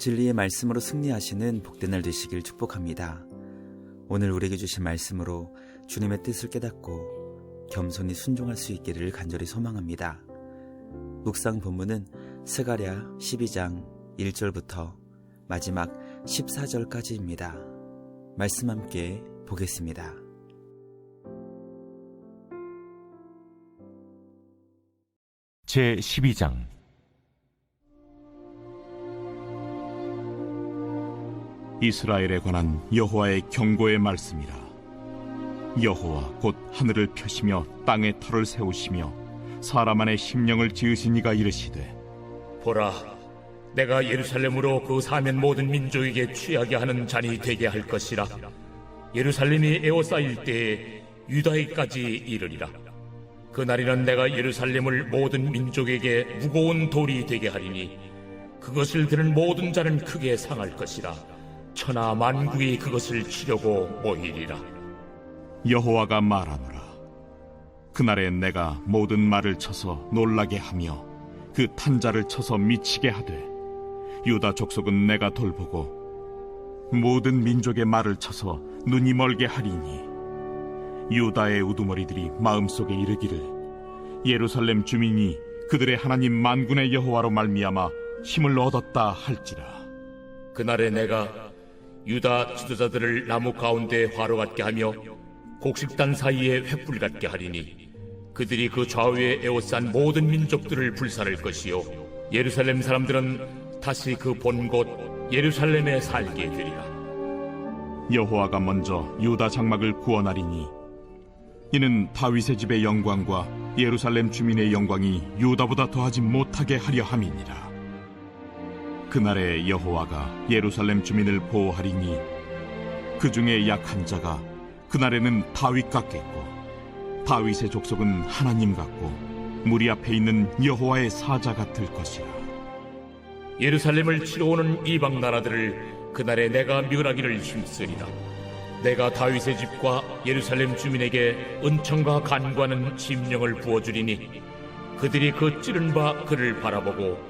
진리의 말씀으로 승리하시는 복된 날 되시길 축복합니다. 오늘 우리에게 주신 말씀으로 주님의 뜻을 깨닫고 겸손히 순종할 수 있기를 간절히 소망합니다. 묵상 본문은 스가랴 12장 1절부터 마지막 14절까지입니다. 말씀 함께 보겠습니다. 제 12장 이스라엘에 관한 여호와의 경고의 말씀이라 여호와 곧 하늘을 펴시며 땅에 털을 세우시며 사람 안에 심령을 지으신 이가 이르시되 보라, 내가 예루살렘으로 그 사면 모든 민족에게 취하게 하는 잔이 되게 할 것이라. 예루살렘이 에워싸일 때에 유다에까지 이르리라. 그날에는 내가 예루살렘을 모든 민족에게 무거운 돌이 되게 하리니 그것을 드는 모든 자는 크게 상할 것이라. 천하 만국이 그것을 치려고 모이리라. 여호와가 말하노라 그날에 내가 모든 말을 쳐서 놀라게 하며 그 탄자를 쳐서 미치게 하되 유다 족속은 내가 돌보고 모든 민족의 말을 쳐서 눈이 멀게 하리니 유다의 우두머리들이 마음속에 이르기를 예루살렘 주민이 그들의 하나님 만군의 여호와로 말미암아 힘을 얻었다 할지라 그날에 내가 유다 지도자들을 나무 가운데 화로 같게 하며 곡식단 사이에 횃불 같게 하리니 그들이 그 좌우에 에워싼 모든 민족들을 불살할 것이요 예루살렘 사람들은 다시 그 본 곳 예루살렘에 살게 되리라. 여호와가 먼저 유다 장막을 구원하리니 이는 다윗의 집의 영광과 예루살렘 주민의 영광이 유다보다 더하지 못하게 하려 함이니라 그날에 여호와가 예루살렘 주민을 보호하리니 그 중에 약한 자가 그날에는 다윗 같겠고 다윗의 족속은 하나님 같고 무리 앞에 있는 여호와의 사자 같을 것이라. 예루살렘을 치러 오는 이방 나라들을 그날에 내가 멸하기를 힘쓰리라. 내가 다윗의 집과 예루살렘 주민에게 은총과 간과는 심령을 부어주리니 그들이 그 찌른 바 그를 바라보고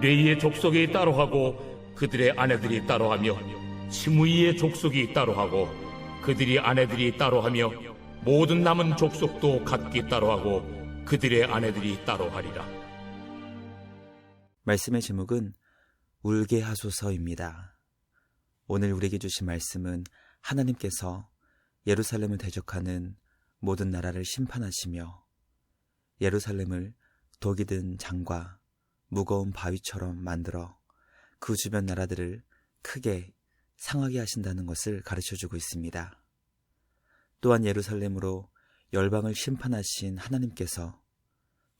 레이의 족속이 따로 하고 그들의 아내들이 따로 하며 시므이의 족속이 따로 하고 그들이 아내들이 따로 하며 모든 남은 족속도 각기 따로 하고 그들의 아내들이 따로 하리라. 말씀의 제목은 울게 하소서입니다. 오늘 우리에게 주신 말씀은 하나님께서 예루살렘을 대적하는 모든 나라를 심판하시며 예루살렘을 독이 든 장과 무거운 바위처럼 만들어 그 주변 나라들을 크게 상하게 하신다는 것을 가르쳐 주고 있습니다. 또한 예루살렘으로 열방을 심판하신 하나님께서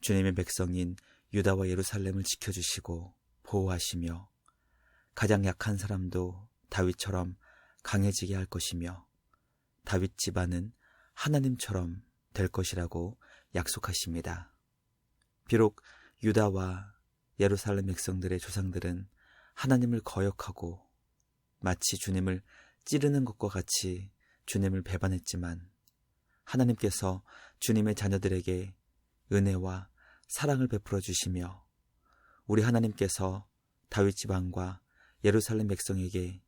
주님의 백성인 유다와 예루살렘을 지켜주시고 보호하시며 가장 약한 사람도 다윗처럼 강해지게 할 것이며 다윗 집안은 하나님처럼 될 것이라고 약속하십니다. 비록 유다와 예루살렘 백성들의 조상들은 하나님을 거역하고 마치 주님을 찌르는 것과 같이 주님을 배반했지만 하나님께서 주님의 자녀들에게 은혜와 사랑을 베풀어 주시며 우리 하나님께서 다윗 집안과 예루살렘 백성에게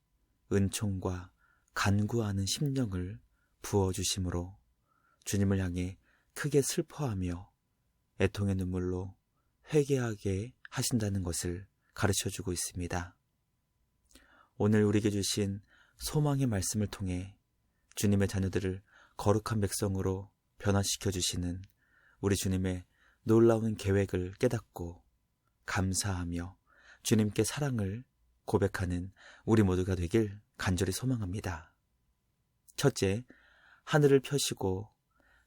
은총과 간구하는 심령을 부어 주심으로 주님을 향해 크게 슬퍼하며 애통의 눈물로 회개하게 하신다는 것을 가르쳐 주고 있습니다. 오늘 우리에게 주신 소망의 말씀을 통해 주님의 자녀들을 거룩한 백성으로 변화시켜 주시는 우리 주님의 놀라운 계획을 깨닫고 감사하며 주님께 사랑을 고백하는 우리 모두가 되길 간절히 소망합니다. 첫째, 하늘을 펴시고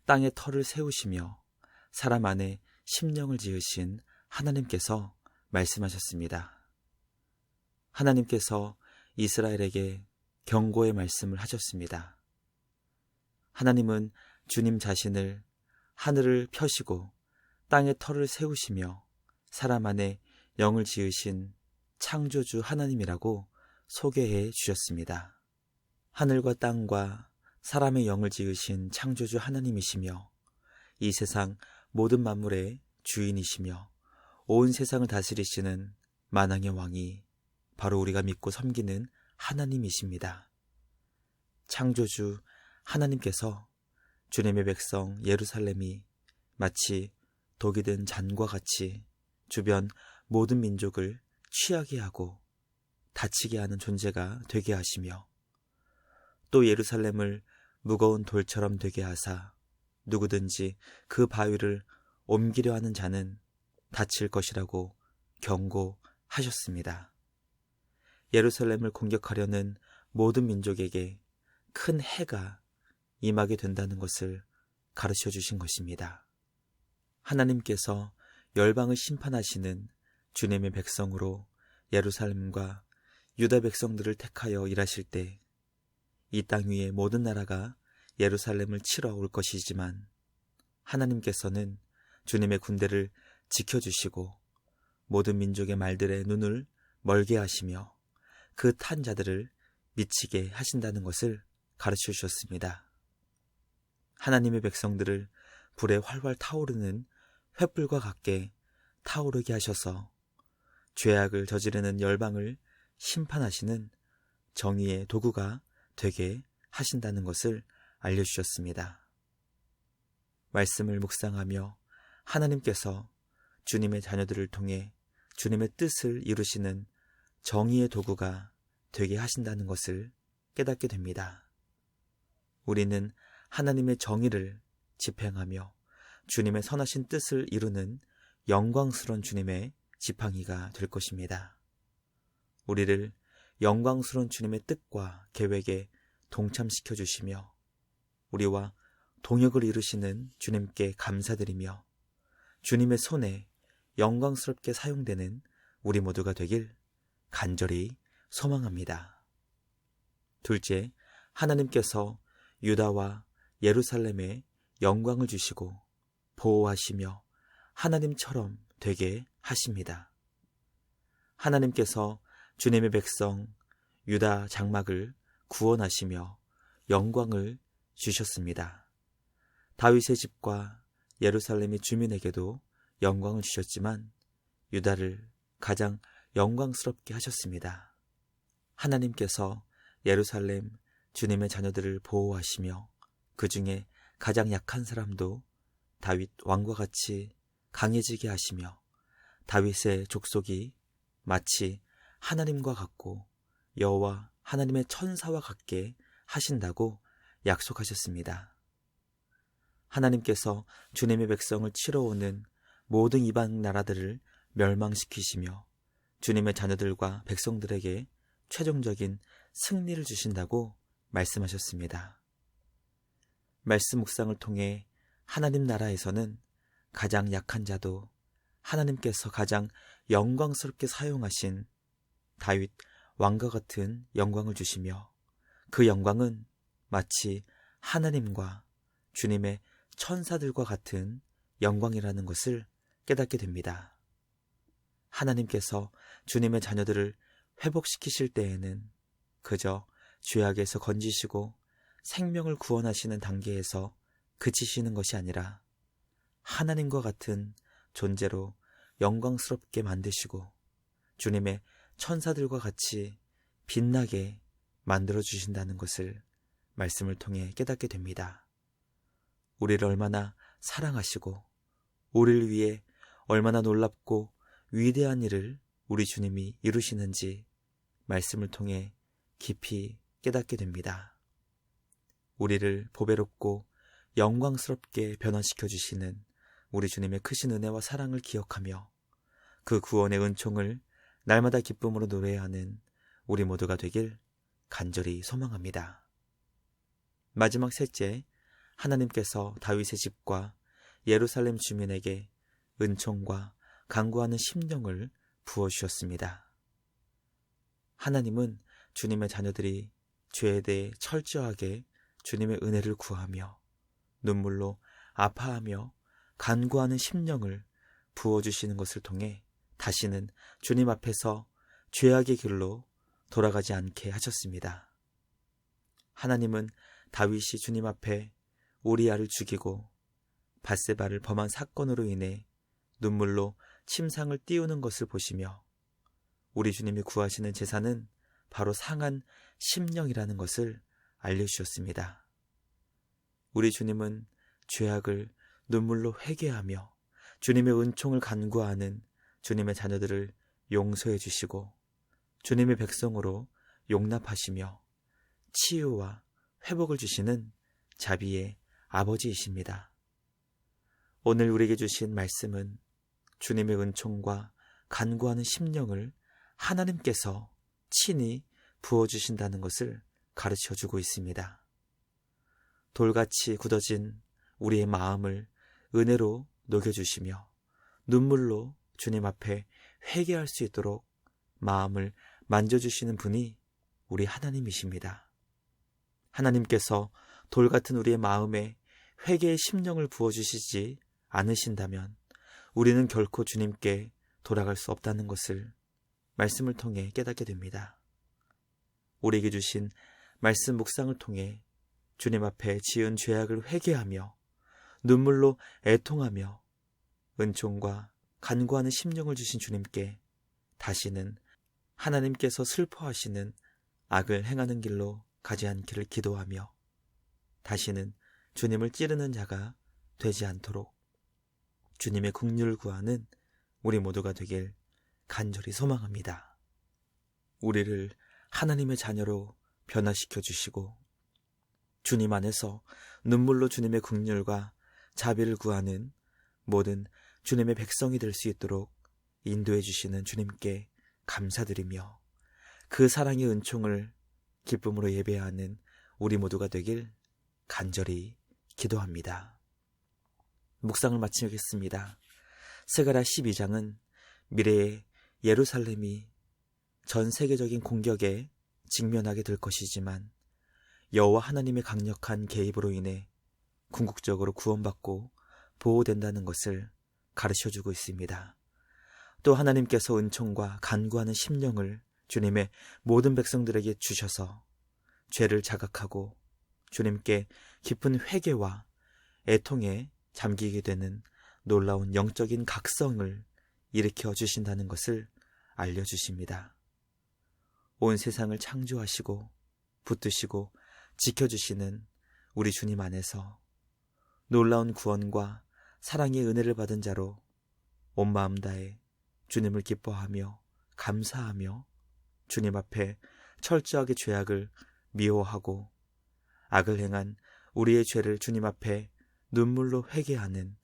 땅에 털을 세우시며 사람 안에 심령을 지으신 하나님께서 말씀하셨습니다. 하나님께서 이스라엘에게 경고의 말씀을 하셨습니다. 하나님은 주님 자신을 하늘을 펴시고 땅의 털을 세우시며 사람 안에 영을 지으신 창조주 하나님이라고 소개해 주셨습니다. 하늘과 땅과 사람의 영을 지으신 창조주 하나님이시며 이 세상 모든 만물의 주인이시며 온 세상을 다스리시는 만왕의 왕이 바로 우리가 믿고 섬기는 하나님이십니다. 창조주 하나님께서 주님의 백성 예루살렘이 마치 독이 든 잔과 같이 주변 모든 민족을 취하게 하고 다치게 하는 존재가 되게 하시며 또 예루살렘을 무거운 돌처럼 되게 하사 누구든지 그 바위를 옮기려 하는 자는 다칠 것이라고 경고하셨습니다. 예루살렘을 공격하려는 모든 민족에게 큰 해가 임하게 된다는 것을 가르쳐 주신 것입니다. 하나님께서 열방을 심판하시는 주님의 백성으로 예루살렘과 유다 백성들을 택하여 일하실 때 이 땅 위의 모든 나라가 예루살렘을 치러 올 것이지만 하나님께서는 주님의 군대를 지켜주시고 모든 민족의 말들의 눈을 멀게 하시며 그 탄 자들을 미치게 하신다는 것을 가르쳐 주셨습니다. 하나님의 백성들을 불에 활활 타오르는 횃불과 같게 타오르게 하셔서 죄악을 저지르는 열방을 심판하시는 정의의 도구가 되게 하신다는 것을 알려주셨습니다. 말씀을 묵상하며 하나님께서 주님의 자녀들을 통해 주님의 뜻을 이루시는 정의의 도구가 되게 하신다는 것을 깨닫게 됩니다. 우리는 하나님의 정의를 집행하며 주님의 선하신 뜻을 이루는 영광스러운 주님의 지팡이가 될 것입니다. 우리를 영광스러운 주님의 뜻과 계획에 동참시켜 주시며 우리와 동역을 이루시는 주님께 감사드리며 주님의 손에 영광스럽게 사용되는 우리 모두가 되길 간절히 소망합니다. 둘째, 하나님께서 유다와 예루살렘에 영광을 주시고 보호하시며 하나님처럼 되게 하십니다. 하나님께서 주님의 백성 유다 장막을 구원하시며 영광을 주셨습니다. 다윗의 집과 예루살렘의 주민에게도 영광을 주셨지만 유다를 가장 영광스럽게 하셨습니다. 하나님께서 예루살렘 주님의 자녀들을 보호하시며 그 중에 가장 약한 사람도 다윗 왕과 같이 강해지게 하시며 다윗의 족속이 마치 하나님과 같고 여호와 하나님의 천사와 같게 하신다고 약속하셨습니다. 하나님께서 주님의 백성을 치러 오는 모든 이방 나라들을 멸망시키시며 주님의 자녀들과 백성들에게 최종적인 승리를 주신다고 말씀하셨습니다. 말씀 묵상을 통해 하나님 나라에서는 가장 약한 자도 하나님께서 가장 영광스럽게 사용하신 다윗 왕과 같은 영광을 주시며 그 영광은 마치 하나님과 주님의 천사들과 같은 영광이라는 것을 깨닫게 됩니다. 하나님께서 주님의 자녀들을 회복시키실 때에는 그저 죄악에서 건지시고 생명을 구원하시는 단계에서 그치시는 것이 아니라 하나님과 같은 존재로 영광스럽게 만드시고 주님의 천사들과 같이 빛나게 만들어 주신다는 것을 말씀을 통해 깨닫게 됩니다. 우리를 얼마나 사랑하시고 우리를 위해 얼마나 놀랍고 위대한 일을 우리 주님이 이루시는지 말씀을 통해 깊이 깨닫게 됩니다. 우리를 보배롭고 영광스럽게 변화시켜 주시는 우리 주님의 크신 은혜와 사랑을 기억하며 그 구원의 은총을 날마다 기쁨으로 노래하는 우리 모두가 되길 간절히 소망합니다. 마지막 셋째, 하나님께서 다윗의 집과 예루살렘 주민에게 은총과 강구하는 심령을 부어주셨습니다. 하나님은 주님의 자녀들이 죄에 대해 철저하게 주님의 은혜를 구하며 눈물로 아파하며 간구하는 심령을 부어주시는 것을 통해 다시는 주님 앞에서 죄악의 길로 돌아가지 않게 하셨습니다. 하나님은 다윗이 주님 앞에 우리아를 죽이고 바세바를 범한 사건으로 인해 눈물로 침상을 띄우는 것을 보시며 우리 주님이 구하시는 제사는 바로 상한 심령이라는 것을 알려주셨습니다. 우리 주님은 죄악을 눈물로 회개하며 주님의 은총을 간구하는 주님의 자녀들을 용서해 주시고 주님의 백성으로 용납하시며 치유와 회복을 주시는 자비의 아버지이십니다. 오늘 우리에게 주신 말씀은 주님의 은총과 간구하는 심령을 하나님께서 친히 부어주신다는 것을 가르쳐 주고 있습니다. 돌같이 굳어진 우리의 마음을 은혜로 녹여주시며 눈물로 주님 앞에 회개할 수 있도록 마음을 만져주시는 분이 우리 하나님이십니다. 하나님께서 돌 같은 우리의 마음에 회개의 심령을 부어주시지 않으신다면 우리는 결코 주님께 돌아갈 수 없다는 것을 말씀을 통해 깨닫게 됩니다. 우리에게 주신 말씀 묵상을 통해 주님 앞에 지은 죄악을 회개하며 눈물로 애통하며 은총과 간구하는 심령을 주신 주님께 다시는 하나님께서 슬퍼하시는 악을 행하는 길로 가지 않기를 기도하며 다시는 주님을 찌르는 자가 되지 않도록 주님의 국률을 구하는 우리 모두가 되길 간절히 소망합니다. 우리를 하나님의 자녀로 변화시켜 주시고 주님 안에서 눈물로 주님의 국률과 자비를 구하는 모든 주님의 백성이 될 수 있도록 인도해 주시는 주님께 감사드리며 그 사랑의 은총을 기쁨으로 예배하는 우리 모두가 되길 간절히 기도합니다. 묵상을 마치겠습니다. 스가라 12장은 미래의 예루살렘이 전 세계적인 공격에 직면하게 될 것이지만 여호와 하나님의 강력한 개입으로 인해 궁극적으로 구원받고 보호된다는 것을 가르쳐 주고 있습니다. 또 하나님께서 은총과 간구하는 심령을 주님의 모든 백성들에게 주셔서 죄를 자각하고 주님께 깊은 회개와 애통에 잠기게 되는 놀라운 영적인 각성을 일으켜 주신다는 것을 알려주십니다. 온 세상을 창조하시고 붙드시고 지켜주시는 우리 주님 안에서 놀라운 구원과 사랑의 은혜를 받은 자로 온 마음 다해 주님을 기뻐하며 감사하며 주님 앞에 철저하게 죄악을 미워하고 악을 행한 우리의 죄를 주님 앞에 눈물로 회개하는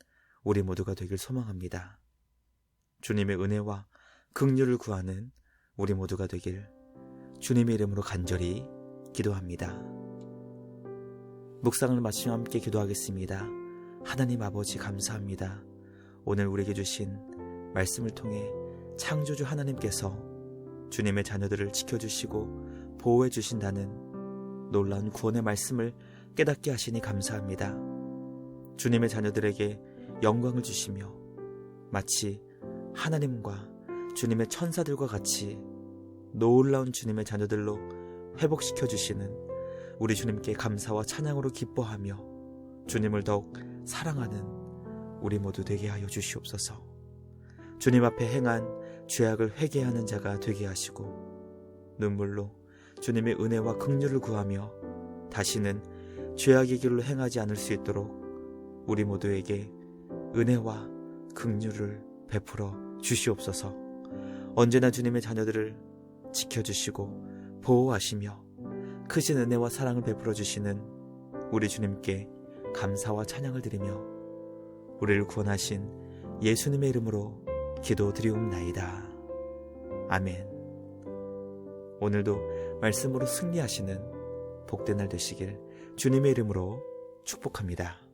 우리 모두가 되길 소망합니다. 주님의 은혜와 긍휼을 구하는 우리 모두가 되길 주님의 이름으로 간절히 기도합니다. 묵상을 마치며 함께 기도하겠습니다. 하나님 아버지 감사합니다. 오늘 우리에게 주신 말씀을 통해 창조주 하나님께서 주님의 자녀들을 지켜주시고 보호해 주신다는 놀라운 구원의 말씀을 깨닫게 하시니 감사합니다. 주님의 자녀들에게 영광을 주시며 마치 하나님과 주님의 천사들과 같이 놀라운 주님의 자녀들로 회복시켜 주시는 우리 주님께 감사와 찬양으로 기뻐하며 주님을 더욱 사랑하는 우리 모두 되게 하여 주시옵소서. 주님 앞에 행한 죄악을 회개하는 자가 되게 하시고 눈물로 주님의 은혜와 긍휼을 구하며 다시는 죄악의 길로 행하지 않을 수 있도록 우리 모두에게 은혜와 긍휼을 베풀어 주시옵소서. 언제나 주님의 자녀들을 지켜주시고 보호하시며 크신 은혜와 사랑을 베풀어 주시는 우리 주님께 감사와 찬양을 드리며 우리를 구원하신 예수님의 이름으로 기도드리옵나이다. 아멘. 오늘도 말씀으로 승리하시는 복된 날 되시길 주님의 이름으로 축복합니다.